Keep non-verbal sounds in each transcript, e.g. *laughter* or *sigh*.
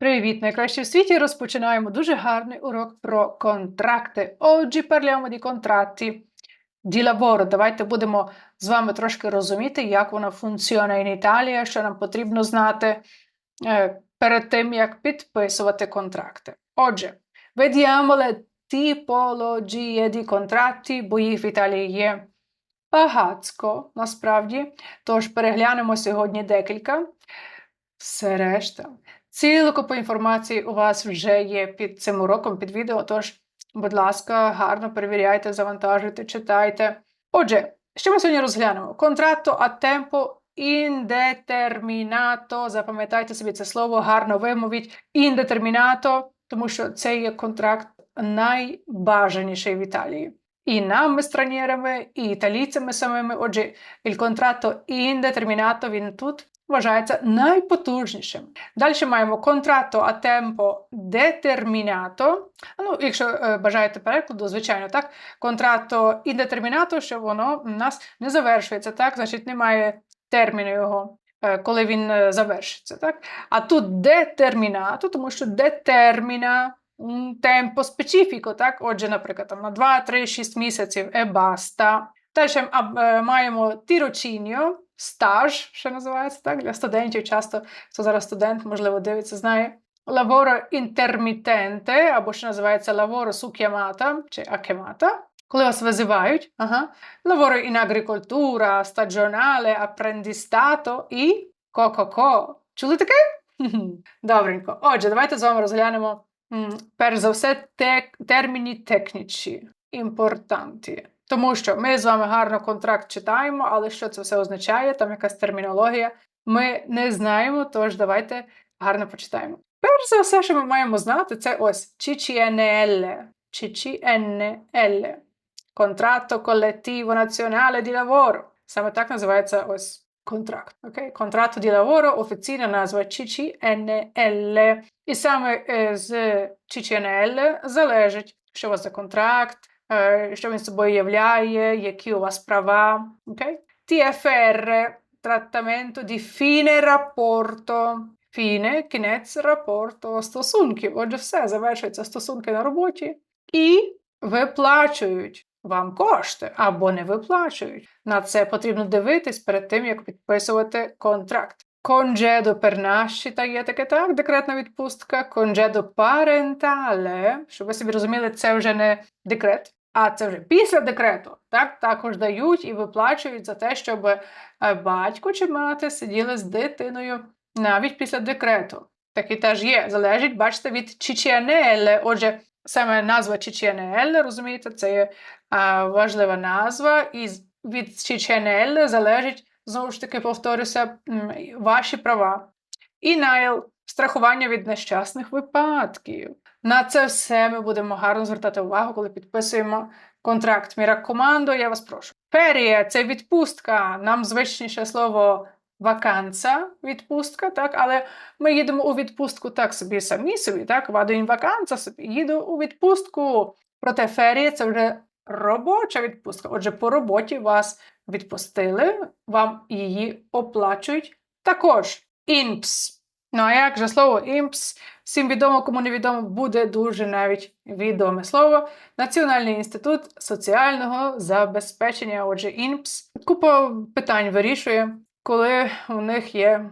Привіт, найкраще в світі! Розпочинаємо дуже гарний урок про контракти. Oggi parliamo di contratti di lavoro. Давайте будемо з вами трошки розуміти, як вона функціонує in Italia, що нам потрібно знати е, перед тим, як підписувати контракти. Отже, vediamo le tipologie di contratti, бо їх в Італії є багацько, насправді. Тож переглянемо сьогодні декілька. Все решта. Цілу купу інформації у вас вже є під цим уроком, під відео. Тож, будь ласка, гарно перевіряйте, завантажуйте, читайте. Отже, що ми сьогодні розглянемо? Контратто a tempo indeterminato. Запам'ятайте собі це слово, гарно вимовіть. Indeterminato, тому що це є контракт найбажаніший в Італії. І нами, странірами, і італійцями самими. Отже, il contratto indeterminato, він тут вважається найпотужнішим. Далі маємо контратто а темпо детермінато. Ну, якщо е, бажаєте перекладу, звичайно, так. Контратто індетермінато, що воно у нас не завершується, так, значить немає терміну його. е, Коли він е, завершиться, так? А тут детермінато, тому що детерміна темпо специфіко, так? Отже, наприклад, там на 2, 3, 6 місяців е баста. Далі маємо тірочіньо, стаж, що називається так, для студентів. Часто хто зараз студент, можливо, дивиться, знає. Lavoro intermittente, або що називається lavoro su чи chiamata, коли вас визивають. Ага. Lavoro in agricoltura, stagionale, apprendistato і ко-ко-ко. Чули таке? *laughs* Добренько. Отже, давайте з вами розглянемо перш за все терміні технічні, імпортанті. Тому що ми з вами гарно контракт читаємо, але що це все означає, там якась термінологія, ми не знаємо, тож давайте гарно почитаємо. Перш за все, що ми маємо знати, це ось CCNL. CCNL. Contratto collettivo nazionale di lavoro. Саме так називається ось контракт. Окей? Contratto di lavoro, офіційна назва CCNL. І саме е, з CCNL залежить, що у вас за контракт, що він собою являє, які у вас права. Окей? TFR trattamento di fine rapporto. Фіне, кінець рапорту стосунків. Отже, все завершується стосунки на роботі і виплачують вам кошти або не виплачують. На це потрібно дивитись перед тим, як підписувати контракт. Конджедо per nascita є таке так, декретна відпустка, конджедо парентале, щоб ви собі розуміли, це вже не декрет, а це вже після декрету. Так, також дають і виплачують за те, щоб е, батько чи мати сиділи з дитиною навіть після декрету. Такий теж є. Залежить, бачите, від Чичіанеле. Отже, саме назва Чичіанеле, розумієте, це є а, важлива назва, і від Чичіанеле залежить, знову ж таки, повторюся, ваші права. І найл страхування від нещасних випадків. На це все ми будемо гарно звертати увагу, коли підписуємо контракт. Міра командо, я вас прошу. Ферія це відпустка. Нам звичніше слово ваканца, відпустка, так, але ми їдемо у відпустку так собі самі собі, так, ваду in ваканца собі, їду у відпустку. Проте ферія це вже робоча відпустка. Отже, по роботі вас відпустили, вам її оплачують також. Інпс. Ну а як же слово імпс? Всім відомо, кому не відомо, буде дуже навіть відоме слово. Національний інститут соціального забезпечення, отже, ІНПС. Купа питань вирішує, коли у них є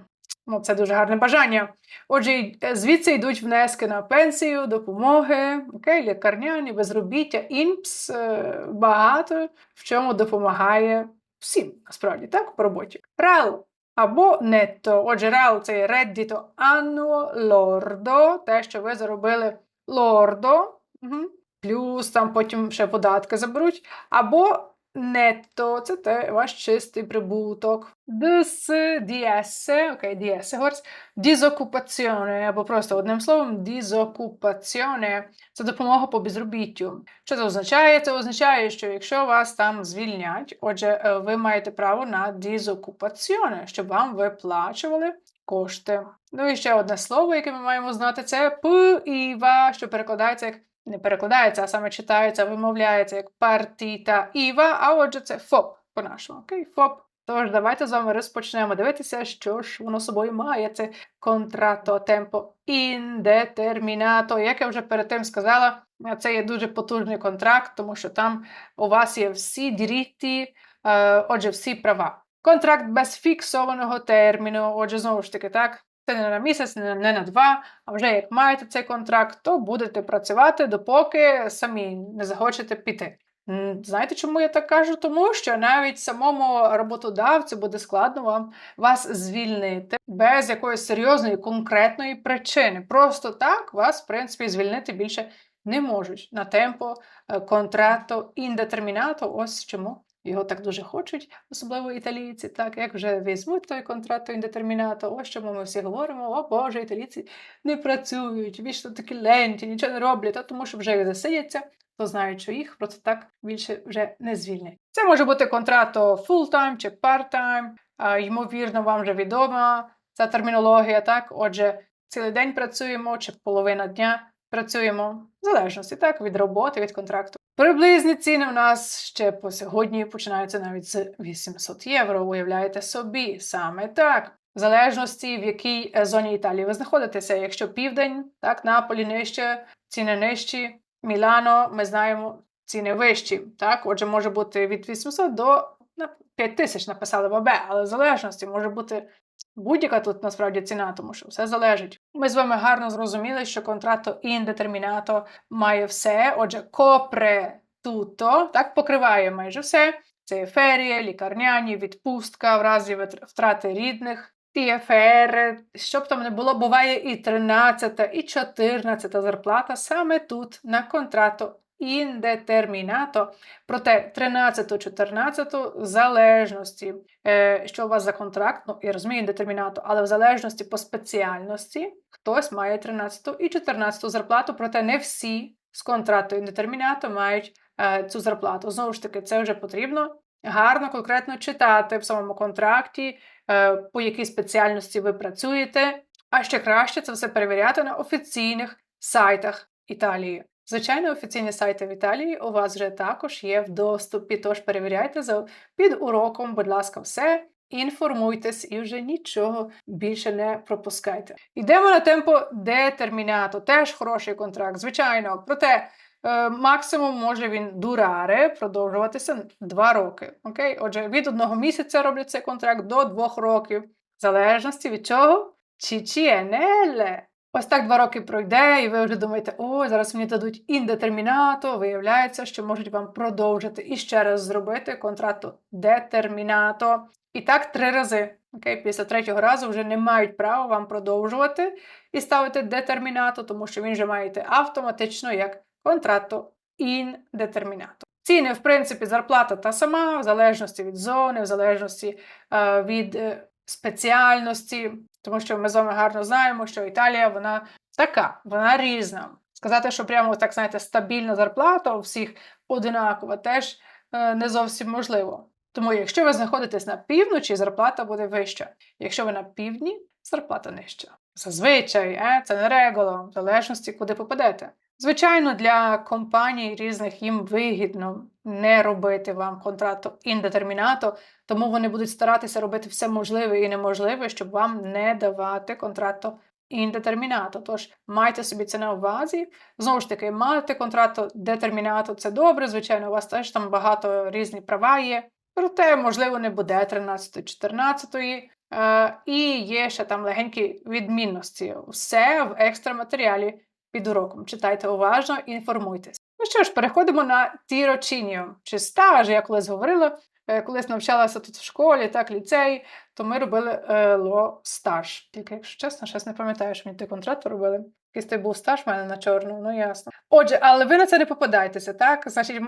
ну, це дуже гарне бажання. Отже, е, звідси йдуть внески на пенсію, допомоги, окей, лікарняні, безробіття. ІНПС е, багато в чому допомагає всім, насправді, так, по роботі. РАЛ або нетто. Отже, реал це reddito annuo lordo, те, що ви заробили лордо, угу. плюс там потім ще податки заберуть. Або нетто це те ваш чистий прибуток. ДС, DS, окей, DS, горс, дізокупаціоне, або просто одним словом, дізокупаціоне це допомога по безробіттю. Що це означає? Це означає, що якщо вас там звільнять, отже, е, ви маєте право на дізокупаціоне, щоб вам виплачували кошти. Ну і ще одне слово, яке ми маємо знати, це ПІВА, що перекладається як не перекладається, а саме читається, вимовляється як партіта Іва, а отже, це ФОП по-нашому. Окей? ФОП Тож давайте з вами розпочнемо дивитися, що ж воно собою має. Це контрато темпо індетермінато. Як я вже перед тим сказала, це є дуже потужний контракт, тому що там у вас є всі діріті, е, отже, всі права. Контракт без фіксованого терміну, отже, знову ж таки, так. Це не на місяць, не на два. А вже як маєте цей контракт, то будете працювати, допоки самі не захочете піти. Знаєте, чому я так кажу? Тому що навіть самому роботодавцю буде складно вам вас звільнити без якоїсь серйозної конкретної причини. Просто так вас, в принципі, звільнити більше не можуть на темпо е, контрато індетермінато. Ось чому його так дуже хочуть, особливо італійці. Так, як вже візьмуть той контрато індетермінато, ось чому ми всі говоримо: о Боже, італійці не працюють, вічно такі ленті, нічого не роблять, а тому що вже засидяться то знають, що їх просто так більше вже не звільнять. Це може бути контрато full-time чи part-time, ймовірно, вам вже відома ця термінологія, так? Отже, цілий день працюємо чи половина дня працюємо, в залежності так, від роботи, від контракту. Приблизні ціни у нас ще по сьогодні починаються навіть з 800 євро. Уявляєте собі, саме так. В залежності, в якій е, зоні Італії ви знаходитеся. Якщо південь, так, Наполі нижче, ціни нижчі, Мілано, ми знаємо, ціни вищі. Так? Отже, може бути від 800 до 5 тисяч написали в АБ, але в залежності може бути будь-яка тут насправді ціна, тому що все залежить. Ми з вами гарно зрозуміли, що контрато індетермінато має все. Отже, копре туто, так покриває майже все. Це ферія, лікарняні, відпустка в разі втрати рідних. ТФР, щоб там не було, буває і 13, і 14 зарплата саме тут на контрато індетермінато. Проте 13-14 в залежності, е, що у вас за контракт, ну я розумію, індетермінато, але в залежності по спеціальності хтось має 13 і 14 зарплату, проте не всі з контракту індетермінато мають е, цю зарплату. Знову ж таки, це вже потрібно гарно, конкретно читати в самому контракті. Е, по якій спеціальності ви працюєте, а ще краще це все перевіряти на офіційних сайтах Італії. Звичайно, офіційні сайти в Італії у вас вже також є в доступі, тож перевіряйте за під уроком, будь ласка, все. Інформуйтесь і вже нічого більше не пропускайте. Йдемо на темпо детермінато, теж хороший контракт, звичайно. Проте е, максимум може він дураре продовжуватися 2 роки. Окей? Отже, від одного місяця роблять цей контракт до двох років, в залежності від чого? Чічіенеле. Ось так два роки пройде, і ви вже думаєте, о, зараз мені дадуть індетермінато. Виявляється, що можуть вам продовжити і ще раз зробити контракту детермінато. І так три рази. Окей, Після третього разу вже не мають права вам продовжувати і ставити детермінато, тому що він вже маєте автоматично як контракту індетермінато. Ціни, в принципі, зарплата та сама, в залежності від зони, в залежності е, від е, спеціальності, тому що ми з вами гарно знаємо, що Італія вона така, вона різна. Сказати, що прямо так знаєте, стабільна зарплата у всіх одинакова, теж е, не зовсім можливо. Тому, якщо ви знаходитесь на півночі, зарплата буде вища. Якщо ви на півдні, зарплата нижча. Зазвичай, е, це не регула, в залежності, куди попадете. Звичайно, для компаній різних їм вигідно не робити вам контракту індетермінато, тому вони будуть старатися робити все можливе і неможливе, щоб вам не давати контракту індетермінато. Тож майте собі це на увазі. Знову ж таки, мати контракту детермінато це добре. Звичайно, у вас теж там багато різних права є. Проте, можливо, не буде 13-14. Е, і є ще там легенькі відмінності. Все в екстра матеріалі під уроком. Читайте уважно і інформуйтесь. Ну що ж, переходимо на тірочінію, чи стаж, я колись говорила, е, колись навчалася тут в школі, так, ліцеї, то ми робили е, ло стаж. Тільки, якщо чесно, щось не пам'ятаю, що мені той контракт робили. Якийсь той був стаж в мене на чорну, ну ясно. Отже, але ви на це не попадаєтеся, так? Значить,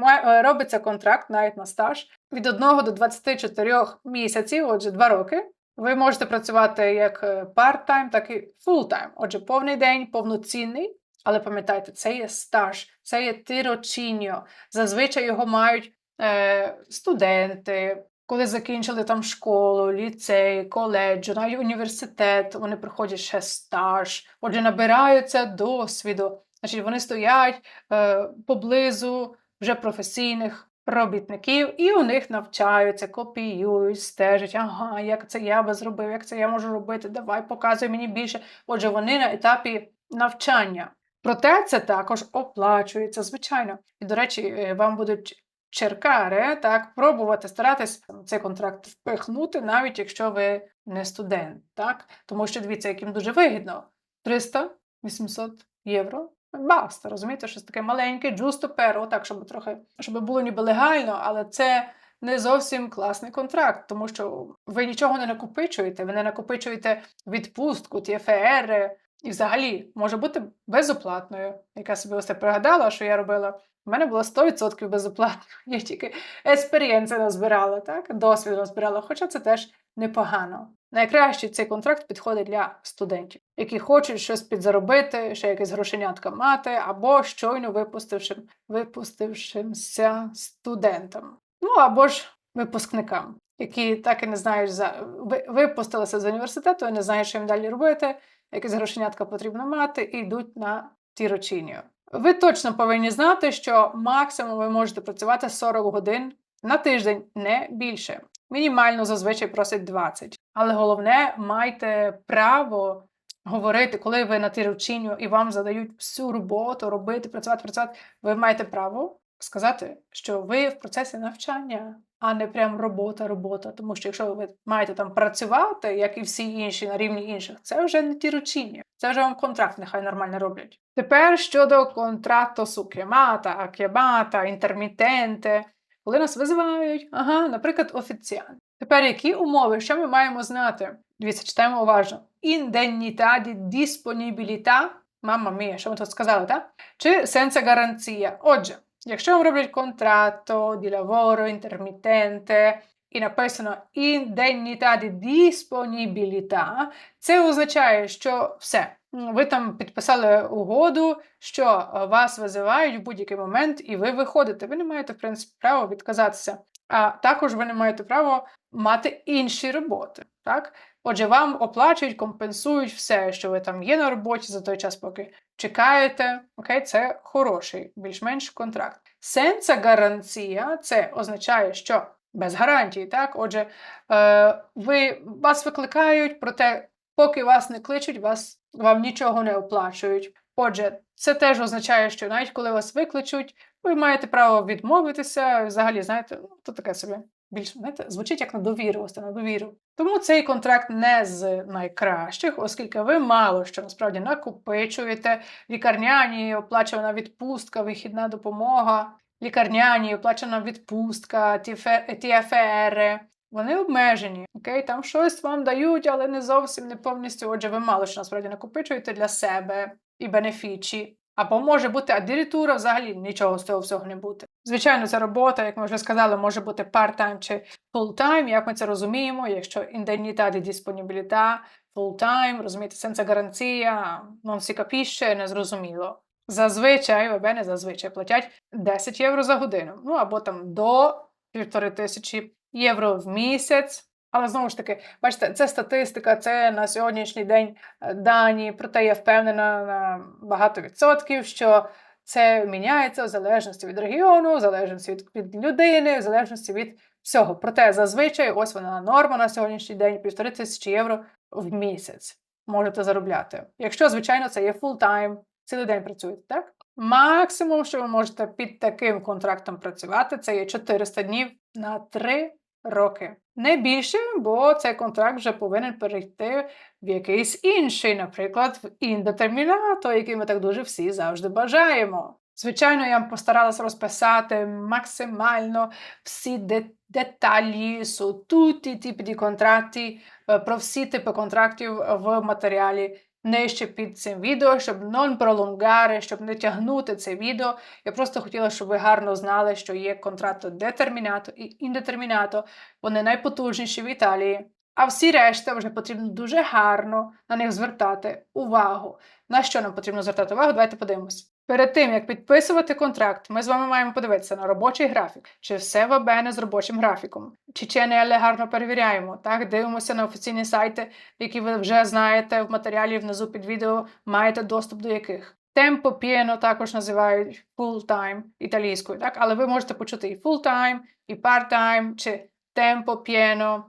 робиться контракт навіть на стаж від 1 до 24 місяців, отже, 2 роки. Ви можете працювати як е, part-time, так і full-time. Отже, повний день, повноцінний. Але пам'ятайте, це є стаж, це є тирочіньо. Зазвичай його мають е, студенти, коли закінчили там школу, ліцей, коледж, навіть університет, вони проходять ще стаж, отже, набираються досвіду. Значить, вони стоять е, поблизу вже професійних робітників, і у них навчаються, копіюють, стежать, ага, як це я би зробив, як це я можу робити, давай показуй мені більше. Отже, вони на етапі навчання. Проте це також оплачується, звичайно. І, до речі, е, вам будуть черкари так, пробувати старатись цей контракт впихнути, навіть якщо ви не студент. Так? Тому що дивіться, яким дуже вигідно. 300-800 євро. Баста, розумієте, щось таке маленьке, джусто перо, так, щоб трохи, щоб було ніби легально, але це не зовсім класний контракт, тому що ви нічого не накопичуєте, ви не накопичуєте відпустку, ТФР, і взагалі може бути безоплатною. Яка собі ось пригадала, що я робила. У мене було 100% безоплатно. *laughs* Я тільки експерієнси назбирала, так? досвід назбирала, хоча це теж непогано. Найкраще цей контракт підходить для студентів, які хочуть щось підзаробити, ще якесь грошенятка мати, або щойно випустившим, випустившимся студентам. Ну або ж випускникам, які так і не знають за випустилися з університету і не знають, що їм далі робити, якесь грошенятка потрібно мати, і йдуть на тірочинію. Ви точно повинні знати, що максимум ви можете працювати 40 годин на тиждень, не більше. Мінімально зазвичай просить 20. Але головне, майте право говорити, коли ви на тірочиню і вам задають всю роботу, робити, працювати, працювати. Ви маєте право сказати, що ви в процесі навчання, а не прям робота, робота. Тому що якщо ви маєте там працювати, як і всі інші на рівні інших, це вже не тірочіння, це вже вам контракт нехай нормально роблять. Тепер щодо контракту сукемата, акебата, інтермітенте, коли нас визивають, ага, наприклад, офіціант. Тепер які умови, що ми маємо знати? Дивіться, читаємо уважно. Di disponibilità, мамма мія, що ми тут сказали, так? Чи senza garanzia? Отже, якщо вам роблять контрато, di lavoro, intermittente, і написано indennità di disponibilità, це означає, що все. Ви там підписали угоду, що е, вас визивають в будь-який момент, і ви виходите. Ви не маєте, в принципі, права відказатися. А також ви не маєте права мати інші роботи. Так? Отже, вам оплачують, компенсують все, що ви там є на роботі за той час, поки чекаєте. Окей, це хороший, більш-менш контракт. Сенса гарантія це означає, що без гарантії, так? Отже, е, ви вас викликають, проте, поки вас не кличуть, вас вам нічого не оплачують. Отже, це теж означає, що навіть коли вас викличуть, ви маєте право відмовитися. Взагалі, знаєте, ну, то таке собі більш знаєте, звучить як на довіру, ось на. Тому цей контракт не з найкращих, оскільки ви мало що насправді накопичуєте. Лікарняні, оплачувана відпустка, вихідна допомога, лікарняні, оплачена відпустка, ТФР. Вони обмежені, окей, там щось вам дають, але не зовсім не повністю. Отже, ви мало що насправді накопичуєте для себе і бенефічі. Або може бути адирітура, взагалі нічого з цього всього не бути. Звичайно, ця робота, як ми вже сказали, може бути part-time чи full-time, як ми це розуміємо, якщо indennità di disponibilità, full-time, розумієте, senza гарантія, non si capisce, не зрозуміло. Зазвичай, ВБ не зазвичай платять 10 євро за годину, ну або там до півтори тисячі євро в місяць. Але знову ж таки, бачите, це статистика, це на сьогоднішній день дані. Проте я впевнена на багато відсотків, що це міняється в залежності від регіону, в залежності від, від людини, в залежності від всього. Проте зазвичай ось вона норма на сьогоднішній день півтори тисячі євро в місяць можете заробляти. Якщо, звичайно, це є фултайм, цілий день працюєте, так? Максимум, що ви можете під таким контрактом працювати, це є 400 днів на 3 роки. Не більше, бо цей контракт вже повинен перейти в якийсь інший, наприклад, в індетермінато, який ми так дуже всі завжди бажаємо. Звичайно, я постаралася розписати максимально всі деталі. деталі су, tutti i tipi контракти, е, про всі типи контрактів в матеріалі нижче під цим відео, щоб non prolungare, щоб не тягнути це відео. Я просто хотіла, щоб ви гарно знали, що є контракти детермінато і індетермінато. Вони найпотужніші в Італії. А всі решта вже потрібно дуже гарно на них звертати увагу. На що нам потрібно звертати увагу? Давайте подивимось. Перед тим як підписувати контракт, ми з вами маємо подивитися на робочий графік, чи все в АБН з робочим графіком, чи ЧНЛ гарно перевіряємо. Так, дивимося на офіційні сайти, які ви вже знаєте в матеріалі внизу під відео, маєте доступ до яких. Темпо піано також називають full-time італійською, так? Але ви можете почути і full-time, і part-time, чи темпо піано,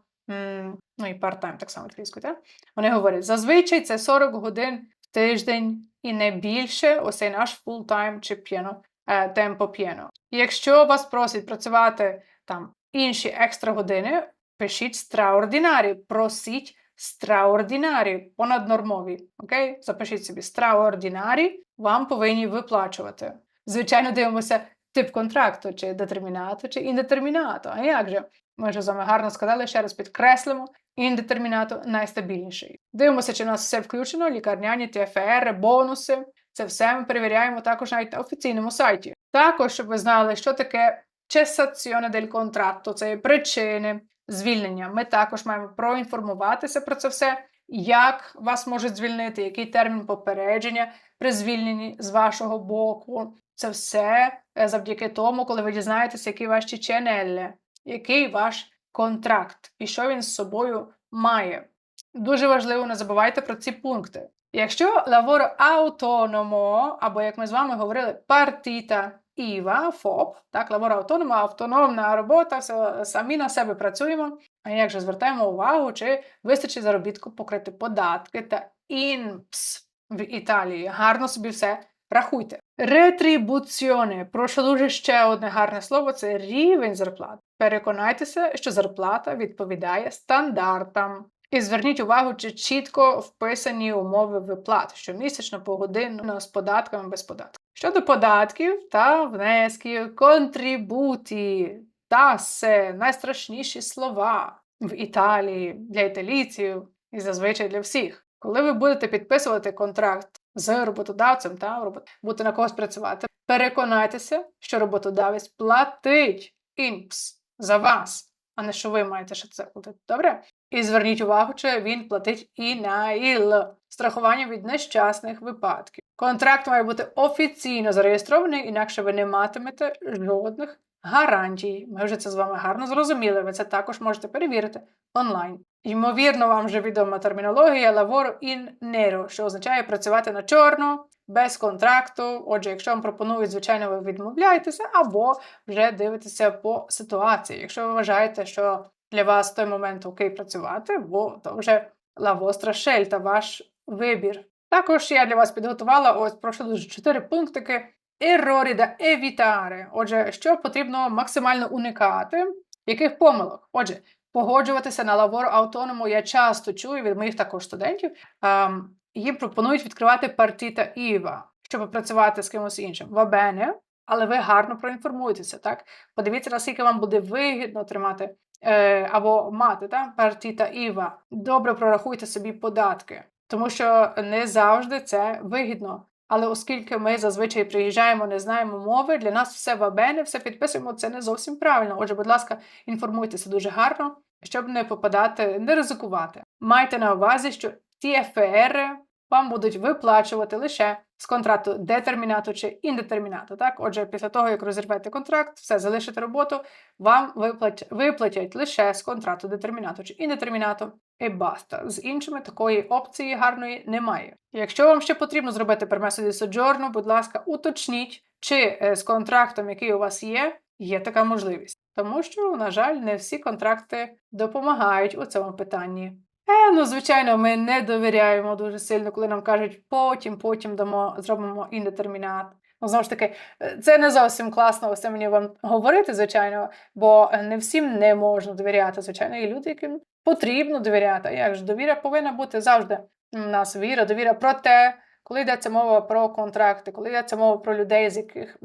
ну і part-time так само італійською, так? Вони говорять, зазвичай це 40 годин в тиждень і не більше, ось цей наш full-time чи п'єно е, темпо п'єно. Якщо вас просять працювати там інші екстра години, пишіть страординарі, просіть страординарі, понаднормові. Окей? Запишіть собі страординарі, вам повинні виплачувати. Звичайно, дивимося тип контракту, чи детермінато, чи індетермінато. А як же? Ми вже з вами гарно сказали, ще раз підкреслимо. Індетермінато найстабільніший. Дивимося, чи в нас все включено, лікарняні, ТФР, бонуси. Це все ми перевіряємо також навіть на офіційному сайті. Також, щоб ви знали, що таке cessazione del contratto, це є причини звільнення. Ми також маємо проінформуватися про це все, як вас можуть звільнити, який термін попередження при звільненні з вашого боку. Це все е, завдяки тому, коли ви дізнаєтеся, які ваші ченелли, який ваш контракт і що він з собою має. Дуже важливо, не забувайте про ці пункти. Якщо lavoro autonomo, або як ми з вами говорили, партіта IVA, ФОП, так, lavoro autonomo, автономна робота, все, самі на себе працюємо. А як же звертаємо увагу, чи вистачить заробітку покрити податки та INPS в Італії? Гарно собі все рахуйте. Ретрибуціоне. Прошу дуже ще одне гарне слово це рівень зарплат. Переконайтеся, що зарплата відповідає стандартам. І зверніть увагу, чи чітко вписані умови виплат щомісячно погодинно з податками без податків. Щодо податків та внесків, контрибуті, тасе найстрашніші слова в Італії для італійців і зазвичай для всіх. Коли ви будете підписувати контракт з роботодавцем та будете на когось працювати, переконайтеся, що роботодавець платить інпс за вас, а не що ви маєте ще це платити. Добре? І зверніть увагу, чи він платить і на ІЛ страхування від нещасних випадків. Контракт має бути офіційно зареєстрований, інакше ви не матимете жодних гарантій. Ми вже це з вами гарно зрозуміли. Ви це також можете перевірити онлайн. Ймовірно, вам вже відома термінологія lavoro in nero, що означає працювати на чорно, без контракту. Отже, якщо вам пропонують, звичайно, ви відмовляєтеся, або вже дивитеся по ситуації. Якщо ви вважаєте, що для вас той момент окей працювати, бо то вже vostra scelta, ваш вибір. Також я для вас підготувала ось прошу дуже чотири пунктики. Errori da evitare. Отже, що потрібно максимально уникати, яких помилок? Отже, погоджуватися на лавору автоному я часто чую від моїх також студентів. Ем, їм пропонують відкривати партіта Іва, щоб працювати з кимось іншим. Вабене, але ви гарно проінформуєтеся, так? Подивіться, наскільки вам буде вигідно тримати е, або мати так? партіта Іва. Добре прорахуйте собі податки, тому що не завжди це вигідно. Але оскільки ми зазвичай приїжджаємо, не знаємо мови, для нас все вабене, все підписуємо, це не зовсім правильно. Отже, будь ласка, інформуйтеся дуже гарно, щоб не попадати, не ризикувати. Майте на увазі, що ті ФР вам будуть виплачувати лише з контракту детермінату чи індетермінату. Так, отже, після того, як розірвете контракт, все залишите роботу, вам виплатять, виплатять лише з контракту детермінату чи індетермінату. І баста. З іншими такої опції гарної немає. Якщо вам ще потрібно зробити пермесо ді соджорно, будь ласка, уточніть, чи е, з контрактом, який у вас є, є така можливість. Тому що, на жаль, не всі контракти допомагають у цьому питанні. Е, ну, звичайно, ми не довіряємо дуже сильно, коли нам кажуть, потім, потім дамо, зробимо індетермінат. Ну, знову ж таки, е, це не зовсім класно ось це мені вам говорити, звичайно, бо е, не всім не можна довіряти. Звичайно, є люди, яким потрібно довіряти. Як ж довіра повинна бути завжди у нас віра, довіра про те, коли йдеться мова про контракти, коли йдеться мова про людей, з яких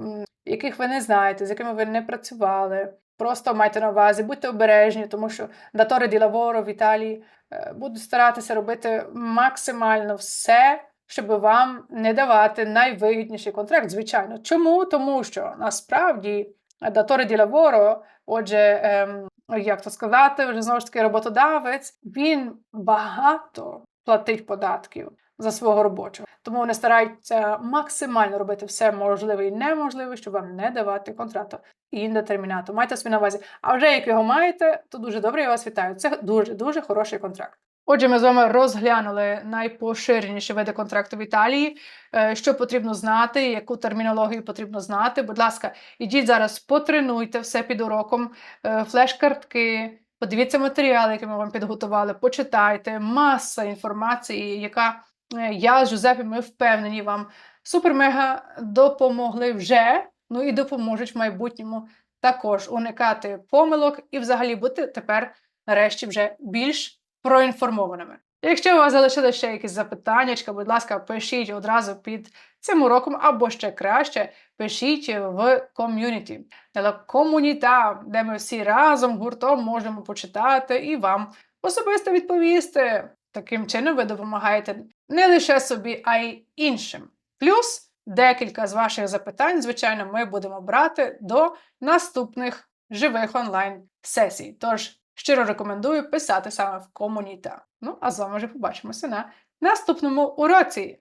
яких ви не знаєте, з якими ви не працювали. Просто майте на увазі, будьте обережні, тому що датори ді лаворо в Італії е, будуть старатися робити максимально все, щоб вам не давати найвигідніший контракт. Звичайно. Чому? Тому що насправді датори ді лаворо, отже, ем, як то сказати, вже знову ж таки роботодавець, він багато платить податків за свого робочого. Тому вони стараються максимально робити все можливе і неможливе, щоб вам не давати контракту індетермінату. Майте собі на увазі. А вже як його маєте, то дуже добре я вас вітаю. Це дуже дуже хороший контракт. Отже, ми з вами розглянули найпоширеніші види контракту в Італії, е, що потрібно знати, яку термінологію потрібно знати. Будь ласка, ідіть зараз, потренуйте все під уроком, е, флеш-картки, подивіться матеріали, які ми вам підготували, почитайте. Маса інформації, яка я з Жузепі, ми впевнені вам супер-мега допомогли вже, ну і допоможуть в майбутньому також уникати помилок і взагалі бути тепер нарешті вже більш проінформованими. Якщо у вас залишилися ще якісь запитання, будь ласка, пишіть одразу під цим уроком, або ще краще, пишіть в ком'юніті, комуніта, де ми всі разом гуртом можемо почитати і вам особисто відповісти. Таким чином ви допомагаєте не лише собі, а й іншим. Плюс декілька з ваших запитань, звичайно, ми будемо брати до наступних живих онлайн-сесій. Тож щиро рекомендую писати саме в комуніта. Ну, а з вами вже побачимося на наступному уроці.